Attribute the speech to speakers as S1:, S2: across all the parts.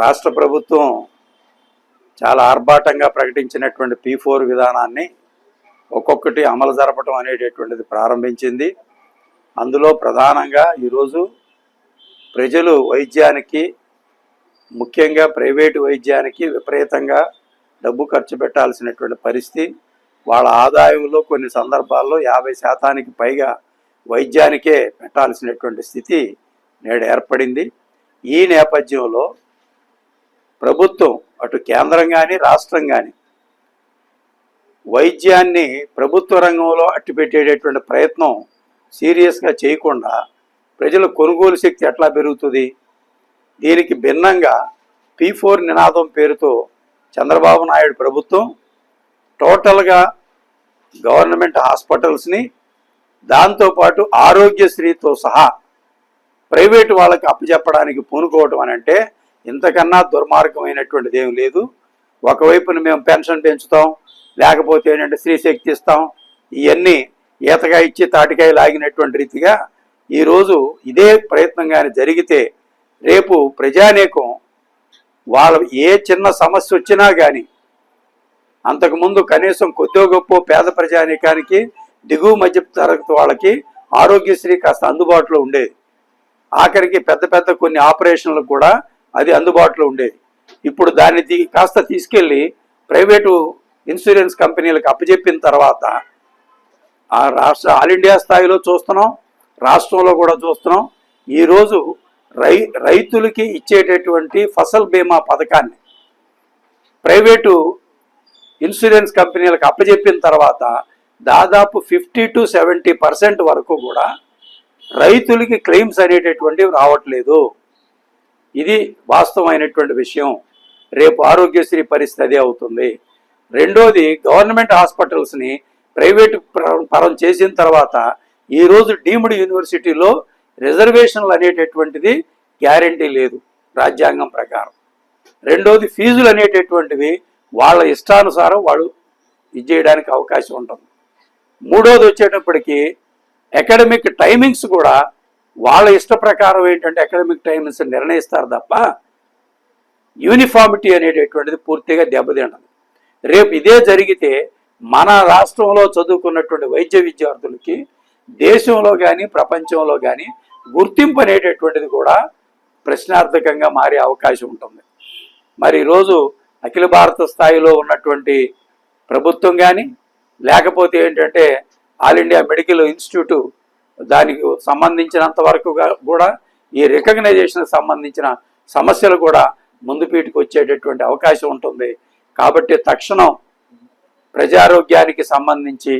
S1: రాష్ట్ర ప్రభుత్వం చాలా ఆర్భాటంగా ప్రకటించినటువంటి పీ ఫోర్ విధానాన్ని ఒక్కొక్కటి అమలు జరపడం అనేటటువంటిది ప్రారంభించింది. అందులో ప్రధానంగా ఈరోజు ప్రజలు వైద్యానికి ముఖ్యంగా ప్రైవేటు వైద్యానికి విపరీతంగా డబ్బు ఖర్చు పెట్టాల్సినటువంటి పరిస్థితి. వాళ్ళ ఆదాయంలో కొన్ని సందర్భాల్లో యాభై శాతానికి పైగా వైద్యానికే పెట్టాల్సినటువంటి స్థితి నేడు ఏర్పడింది. ఈ నేపథ్యంలో ప్రభుత్వం అటు కేంద్రం కానీ రాష్ట్రం కానీ వైద్యాన్ని ప్రభుత్వ రంగంలో అట్టుపెట్టేటటువంటి ప్రయత్నం సీరియస్గా చేయకుండా ప్రజల కొనుగోలు శక్తి ఎట్లా పెరుగుతుంది? దీనికి భిన్నంగా పీ ఫోర్ నినాదం పేరుతో చంద్రబాబు నాయుడు ప్రభుత్వం టోటల్గా గవర్నమెంట్ హాస్పిటల్స్ని దాంతోపాటు ఆరోగ్యశ్రీతో సహా ప్రైవేటు వాళ్ళకి అప్పచెప్పడానికి పూనుకోవటం అని అంటే ఇంతకన్నా దుర్మార్గమైనటువంటిది ఏం లేదు. ఒకవైపున మేము పెన్షన్ పెంచుతాం లేకపోతే ఏంటంటే స్త్రీశక్తి ఇస్తాం ఇవన్నీ ఈతగా ఇచ్చి తాటికాయ లాగినటువంటి రీతిగా ఈరోజు ఇదే ప్రయత్నం కానీ జరిగితే రేపు ప్రజానేకం వాళ్ళ ఏ చిన్న సమస్య వచ్చినా కానీ అంతకుముందు కనీసం కొద్దో గొప్ప పేద ప్రజానీకానికి దిగువ మధ్య తరగతి వాళ్ళకి ఆరోగ్యశ్రీ కాస్త అందుబాటులో ఉండేది. ఆఖరికి పెద్ద పెద్ద కొన్ని ఆపరేషన్లకు కూడా అది అందుబాటులో ఉండేది ఇప్పుడు దాన్ని కాస్త తీసుకెళ్ళి ప్రైవేటు ఇన్సూరెన్స్ కంపెనీలకు అప్పచెప్పిన తర్వాత ఆ రాష్ట్ర ఆల్ ఇండియా స్థాయిలో చూస్తున్నాం రాష్ట్రంలో కూడా చూస్తున్నాం. ఈరోజు రై రైతులకి ఇచ్చేటటువంటి ఫసల్ బీమా పథకాన్ని ప్రైవేటు ఇన్సూరెన్స్ కంపెనీలకు అప్పచెప్పిన తర్వాత దాదాపు ఫిఫ్టీ టు సెవెంటీ పర్సెంట్ వరకు కూడా రైతులకి క్లెయిమ్స్ అనేటటువంటివి రావట్లేదు. ఇది వాస్తవమైనటువంటి విషయం. రేపు ఆరోగ్యశ్రీ పరిస్థితి అదే అవుతుంది. రెండోది గవర్నమెంట్ హాస్పిటల్స్ని ప్రైవేటు పరం చేసిన తర్వాత ఈరోజు డీమ్డ్ యూనివర్సిటీలో రిజర్వేషన్లు అనేటటువంటిది గ్యారంటీ లేదు రాజ్యాంగం ప్రకారం. రెండోది ఫీజులు అనేటటువంటివి వాళ్ళ ఇష్టానుసారం వాళ్ళు ఇది చేయడానికి అవకాశం ఉంటుంది. మూడోది వచ్చేటప్పటికి అకాడమిక్ టైమింగ్స్ కూడా వాళ్ళ ఇష్ట ప్రకారం ఏంటంటే అకాడమిక్ టైమింగ్స్ నిర్ణయిస్తారు తప్ప యూనిఫామిటీ అనేటటువంటిది పూర్తిగా దెబ్బతింటది. రేపు ఇదే జరిగితే మన రాష్ట్రంలో చదువుకున్నటువంటి వైద్య విద్యార్థులకి దేశంలో కానీ ప్రపంచంలో కానీ గుర్తింపు అనేటటువంటిది కూడా ప్రశ్నార్థకంగా మారే అవకాశం ఉంటుంది. మరి ఈరోజు అఖిల భారత స్థాయిలో ఉన్నటువంటి ప్రభుత్వం కానీ లేకపోతే ఏంటంటే ఆల్ ఇండియా మెడికల్ ఇన్స్టిట్యూట్ దానికి సంబంధించినంత వరకు కూడా ఈ రికగ్నైజేషన్ సంబంధించిన సమస్యలు కూడా ముందుపీటికి వచ్చేటటువంటి అవకాశం ఉంటుంది. కాబట్టి తక్షణం ప్రజారోగ్యానికి సంబంధించి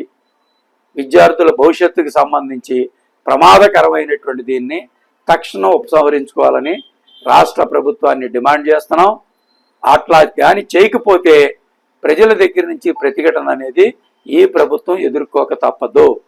S1: విద్యార్థుల భవిష్యత్తుకు సంబంధించి ప్రమాదకరమైనటువంటి దీన్ని తక్షణం ఉపసంహరించుకోవాలని రాష్ట్ర ప్రభుత్వాన్ని డిమాండ్ చేస్తున్నాం. అట్లా కానీ చేయకపోతే ప్రజల దగ్గర నుంచి ప్రతిఘటన అనేది ఈ ప్రభుత్వం ఎదుర్కోక తప్పదు.